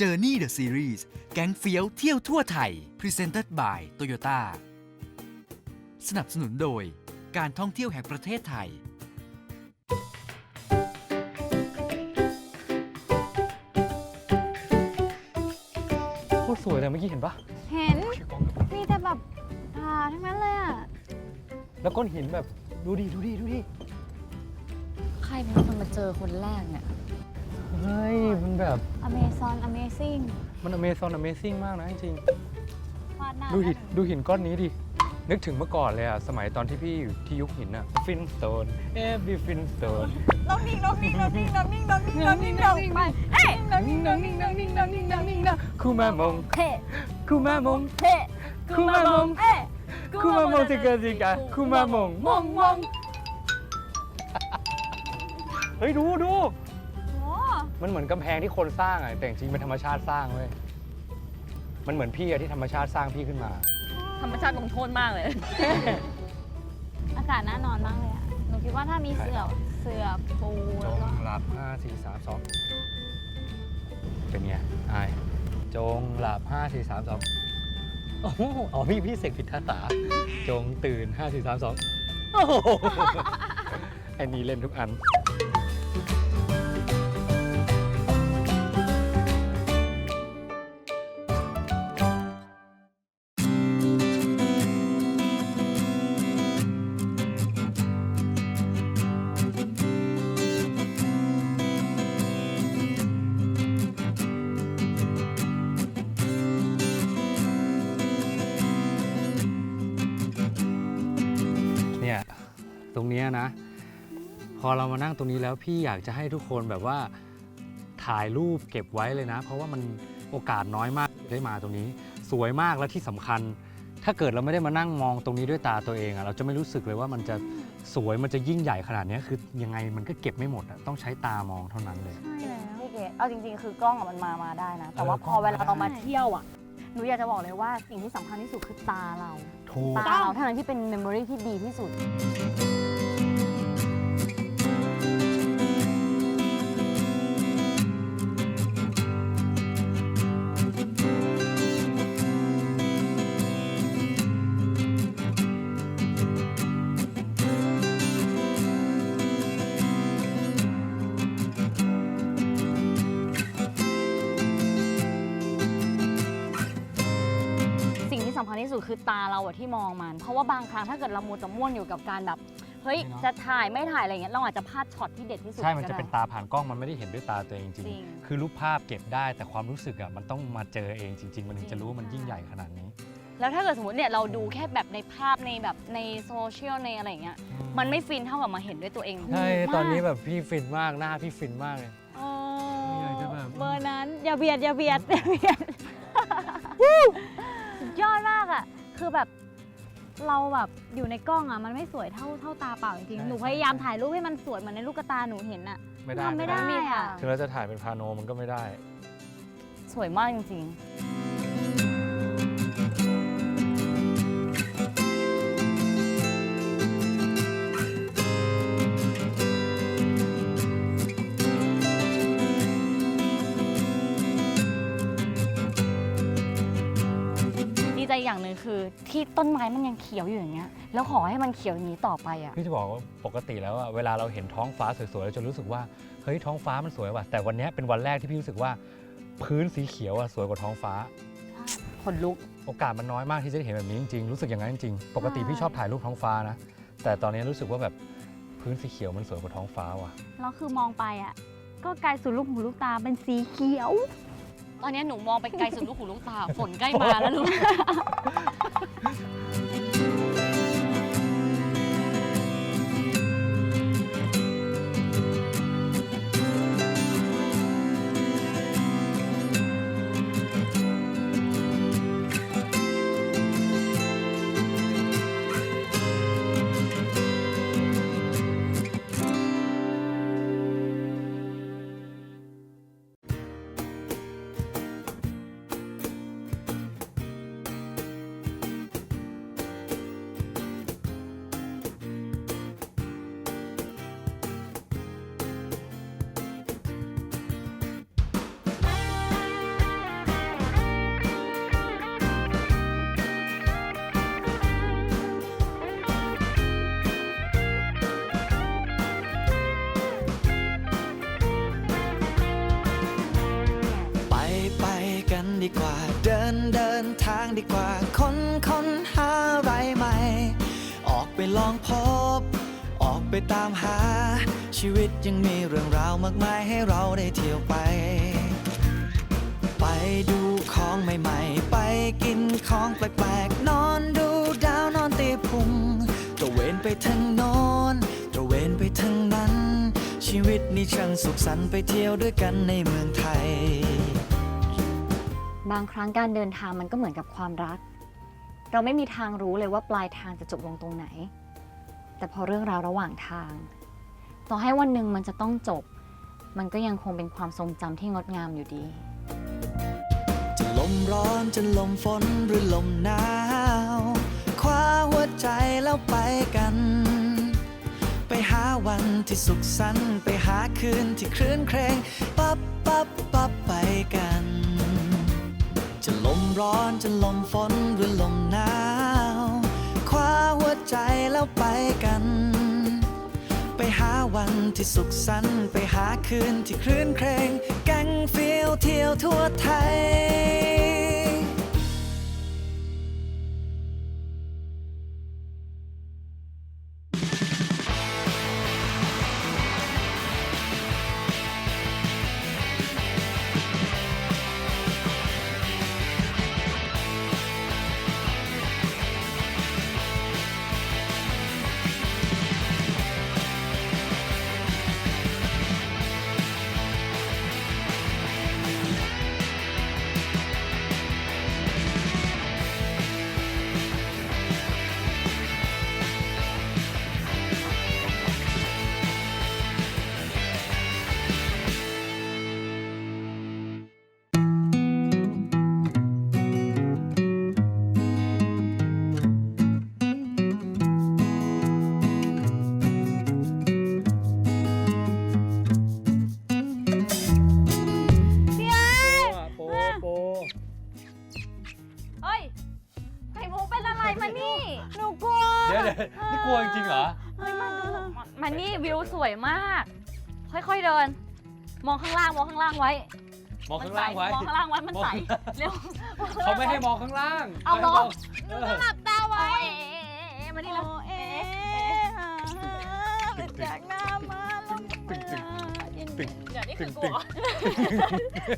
Journey the Series แก๊งเฟี้ยวเที่ยวทั่วไทย Presented by Toyota สนับสนุนโดย การท่องเที่ยวแห่งประเทศไทย โคตรสวยเลยเมื่อกี้เห็นปะเห็น มีแต่แบบป่าทั้งนั้นเลยอะ แล้วก้อนหินแบบดูดิดูดิดูดิ ใครเป็นคนมาเจอคนแรกเนี่ย เฮ้ยมันแบบ Amazon Amazing มัน Amazon Amazing มากนะจริงวาดหน้าๆดูหินได้ดูหินก้อนนี้ดิ นึกถึงเมื่อก่อนเลยอะสมัยตอนที่พี่อยู่ที่ยุคหินอะฟินสโตนเอฟฟินสโตนลงนิ่งลงนิ่งลงนิ่งลงนิ่งลงนิ่งลงนิ่งลงไปเฮ้ยลงนิ่งลงนิ่งลงนิ่งลงนิ่งลงนิ่งลงคูมามงเฮ้คูมามงเฮ้คูมามงเฮ้คูมามงสิกาสิกาคูมามง มงมงเฮ้ยดูดูโอ้ มันเหมือนกำแพงที่คนสร้างอะแต่จริงๆเป็นธรรมชาติสร้างเว้ยมันเหมือนพี่อะที่ธรรมชาติสร้างพี่ขึ้นมา ธรรมชาติลงโทษมากเลย อากาศน่านอนมากเลยอะ หนูคิดว่าถ้ามีเสือเสือปูจแล้วงก็หลับห้าสี่สามสองเป็นไงอายจงหลับห้าสี่สามสองโอ้โหอ๋อพี่พี่เสกผิดคาถาจงตื่นห้าสี่สามสองโอ้โหไอ้นี่เล่นทุกอัน อเรามานั่งตรงนี้แล้วพี่อยากจะให้ทุกคนแบบว่าถ่ายรูปเก็บไว้เลยนะ เพราะว่ามันโอกาสน้อยมากได้มาตรงนี้ สวยมากและที่สำคัญ ถ้าเกิดเราไม่ได้มานั่งมองตรงนี้ด้วยตาตัวเองอะเราจะไม่รู้สึกเลยว่ามันจะสวยมันจะยิ่งใหญ่ขนาดเนี้ยคือยังไงมันก็เก็บไม่หมดอะต้องใช้ตามองเท่านั้นเลยใช่แล้วพี่เกดเอาจริง ๆ คือกล้องอะมันมามาได้นะ แต่ว่าเออพอเวลาล้องมาเรามาเที่ยวอะหนูอยากจะบอกเลยว่าสิ่งที่สำคัญที่สุดคือตาเราถูกตาเราเท่านั้นที่เป็นเมมโมรีที่ดีที่สุด สิ่งที่สำคัญที่สุดคือตาเราอะที่มองมัน เพราะว่าบางครั้งถ้าเกิดเรามัวแต่ม่วนอยู่กับการแบบ เฮ้ยใช่เนอะจะถ่ายไม่ถ่ายอะไรเงี้ยเราอาจจะพลาดช็อตที่เด็ดที่สุด ใช่ มันก็จะได้เป็นตาผ่านกล้องมันไม่ได้เห็นด้วยตาตัวเองจริงจริง ๆ คือรูปภาพเก็บได้แต่ความรู้สึกอะมันต้องมาเจอเองจริง ๆ มันถึงจะรู้ว่ามันยิ่งใหญ่ขนาดนี้ แล้วถ้าเกิดสมมติเนี่ยเราดูแค่แบบในภาพในแบบในโซเชียลในอะไรเงี้ย มันไม่ฟินเท่ากับมาเห็นด้วยตัวเองใช่ มากตอนนี้แบบพี่ฟินมาก หน้าพี่ฟินมากเลยโอ้อยากจะแบบ เบอร์นั้นอย่าเบียดอย่าเบียดอย่าเบียด สุดยอดมากอะ คือแบบเราแบบอยู่ในกล้องอะมันไม่สวยเท่าเท่าตาเปล่าจริงใช่ๆหนูพยายามถ่ายรูปให้มันสวยเหมือนในลูกกระตาหนูเห็นอะไม่ได้ทำไม่ได้ไม่ได้อะคือเราจะถ่ายเป็นพาโนมันก็ไม่ได้ สวยมากจริงๆ คือที่ต้นไม้มันยังเขียวอยู่อย่างเงี้ยแล้วขอให้มันเขียวอย่างนี้ต่อไปอะพี่จะบอกว่าปกติแล้วอะเวลาเราเห็นท้องฟ้าสวยๆเราจะรู้สึกว่าเฮ้ยท้องฟ้ามันสวยว่ะแต่วันเนี้ยเป็นวันแรกที่พี่รู้สึกว่า พื้นสีเขียวอะสวยกว่าท้องฟ้า ขนลุก โอกาสมันน้อยมากที่จะได้เห็นแบบนี้จริงๆรู้สึกอย่างนั้นจริงๆปกติใช่พี่ชอบถ่ายรูปท้องฟ้านะแต่ตอนนี้รู้สึกว่าแบบพื้นสีเขียวมันสวยกว่าท้องฟ้าว่ะ แล้วคือมองไปอะ ก็ไกลสุดลูกหูลูกตาเป็นสีเขียว ตอนนี้หนูมองไปไกลสุดลูกหูลูกตาฝนใกล้มาแล้วลูก ดีกว่า เดินเดินทางดีกว่า ค้นค้นหาอะไรใหม่ ออกไปลองพบ ออกไปตามหา ชีวิตยังมีเรื่องราวมากมายให้เราได้เที่ยวไป ไปดูของใหม่ ๆ ไปกินของแปลกๆ นอนดูดาวนอนตีพุงตะเวนไปทางโน้นตะเวนไปทางนั้น ชีวิตนี้ช่างสุขสันต์ไปเที่ยวด้วยกันในเมืองไทย บางครั้งการเดินทางมันก็เหมือนกับความรัก เราไม่มีทางรู้เลยว่าปลายทางจะจบลงตรงไหน แต่พอเรื่องราวระหว่างทาง ต่อให้วันหนึ่งมันจะต้องจบ มันก็ยังคงเป็นความทรงจำที่งดงามอยู่ดี จะลมร้อนจะลมฝนหรือลมหนาวคว้าหัวใจแล้วไปกัน ไปหาวันที่สุขสันต์ไปหาคืนที่คลื่นเครงปั๊บปั๊บปั๊บไปกัน จะลมร้อนจะลมฝนหรือลมหนาวคว้าหัวใจแล้วไปกัน ไปหาวันที่สุขสันต์ไปหาคืนที่คลื่นเครงแกังเฟียวเที่ยวทั่วไทย มองข้างล่างมองข้างล่างไว้มองข้างล่างไว้มองข้างล่างไว้มันใสมองเร็วเขาไม่ให้มองข้างล่างเอาเหรอเออหลับตาไว้มานี่แล้วเอ๊ะติดจากหน้ามาลงตึงตึงตึงเดี๋ยวนี่ตึคืงอกตึลังว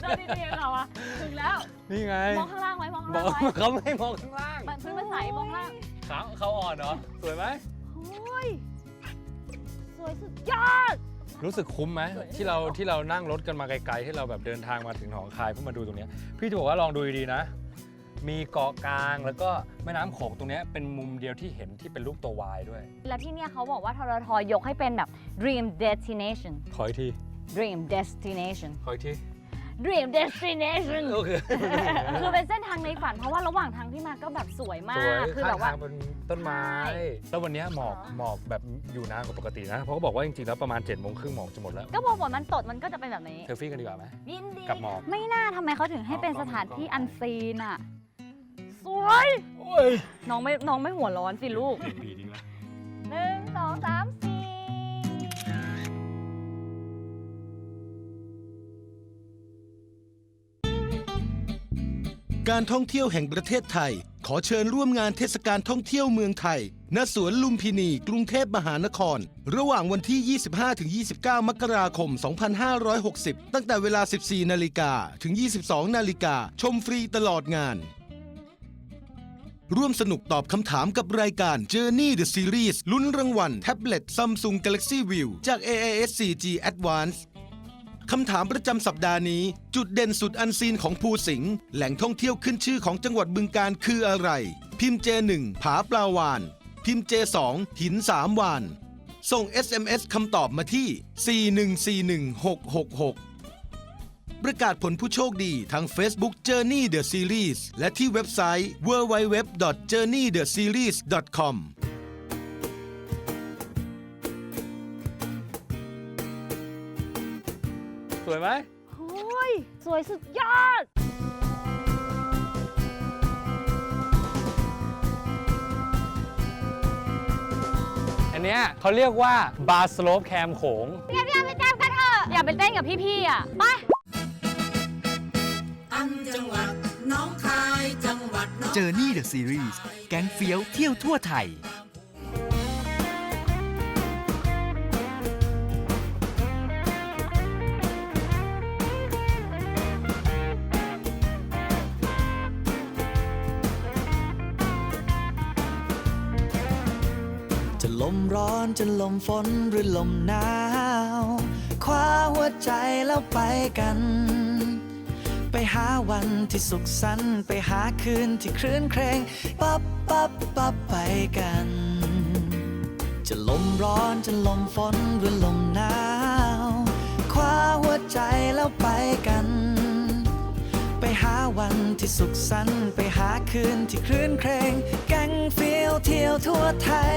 เดินดีๆเหรอวะถึงแล้วนี่ไงมองข้างล่างไว้มองข้างบอล่ากงไว้เขาไม่ให้มองข้างล่างมันพื้นมันใสมองล่างเขาเขาอ่อนเหรอสวยไหมโอ้ยสวยสุดยอด รู้สึกคุ้มไหมสวยที่เราที่เรานั่งรถกันมาไกลๆ ที่เราแบบเดินทางมาถึงหนองคายเพื่อมาดูตรงเนี้ยพี่จะบอกว่าลองดูดีๆนะ มีเกาะกลางแล้วก็แม่น้ำโขงตรงเนี้ยเป็นมุมเดียวที่เห็นที่เป็นรูปตัววายด้วย แล้วที่เนี่ยเขาบอกว่าทรทยกให้เป็นแบบ dream destination ขออีกที dream destination ขออีกที dream destination โอเคคือเป็นเส้นทางในฝันเพราะว่าระหว่างทางที่มาก็แบบสวยมาสวยกคือข้าแบงบว่า ทางเป็นต้นไม้ ใช่ แล้ววันเนี้ยหมอกอ๋อหมอกแบบอยู่นานกว่าปกตินะ เพราะเขาบอกว่าจริงๆแล้วประมาณ7จ็ดโมงครึ่งหมอกจะหมดแล้ว ก็พอฝนมันตกมันก็จะเป็นแบบนี้ เทลฟี่กันดีกว่าไหมยินดีกับหมอก ไม่น่าทำไมเขาถึงให้เป็นเอากล้สองถานที่กล้องอันซีนอะสวยโอ้ยน้องไม่น้องไม่หัวร้อนสิลูกดีดีดีนะหนึ่งสองสามสี่ การท่องเที่ยวแห่งประเทศไทย ขอเชิญร่วมงานเทศกาลท่องเที่ยวเมืองไทย ณ สวนลุมพินี กรุงเทพมหานคร ระหว่างวันที่ 25-29 มกราคม 2560 ตั้งแต่เวลา 14 นาฬิกา ถึง 22 นาฬิกา ชมฟรีตลอดงาน ร่วมสนุกตอบคำถามกับรายการ Journey the Series ลุ้นรางวัลแท็บเล็ต Samsung Galaxy View จาก AIS 4G Advance คำถามประจำสัปดาห์นี้ จุดเด่นสุดอันซีนของภูสิงห์แหล่งท่องเที่ยวขึ้นชื่อของจังหวัดบึงการคืออะไร พิมพ์ J1 ผาปลาวาน พิมพ์ J2 หินสามวาน ส่ง SMS คำตอบมาที่ 4141666 ประกาศผลผู้โชคดีทาง Facebook Journey the Series และที่เว็บไซต์ www.journeytheseries.com วยไหมโอ้ยสวยสุดยอด อันเนี้ยเขาเรียกว่าบาร์สโลปแคมโขงอย่าไปเต้นกันเถอะ อย่าไปเต้นกับพี่ๆอะ ไป อันจังหวัด Journey the Series แก๊งเฟี้ยวเที่ยวทั่วไทย มร้อนจะลมฝนหรือลมหนาวคว้าหัวใจแล้วไปกัน ไปหาวันที่สุขสันต์ไปหาคืนที่คลื่นเครงปั๊บปั๊บปั๊บไปกัน จะลมร้อนจะลมฝนหรือลมหนาวคว้าหัวใจแล้วไปกันันที่สุขสันต์ไปหาคืนที่คลื่นเครงแก๊งฟิลเที่ยวทั่วไทย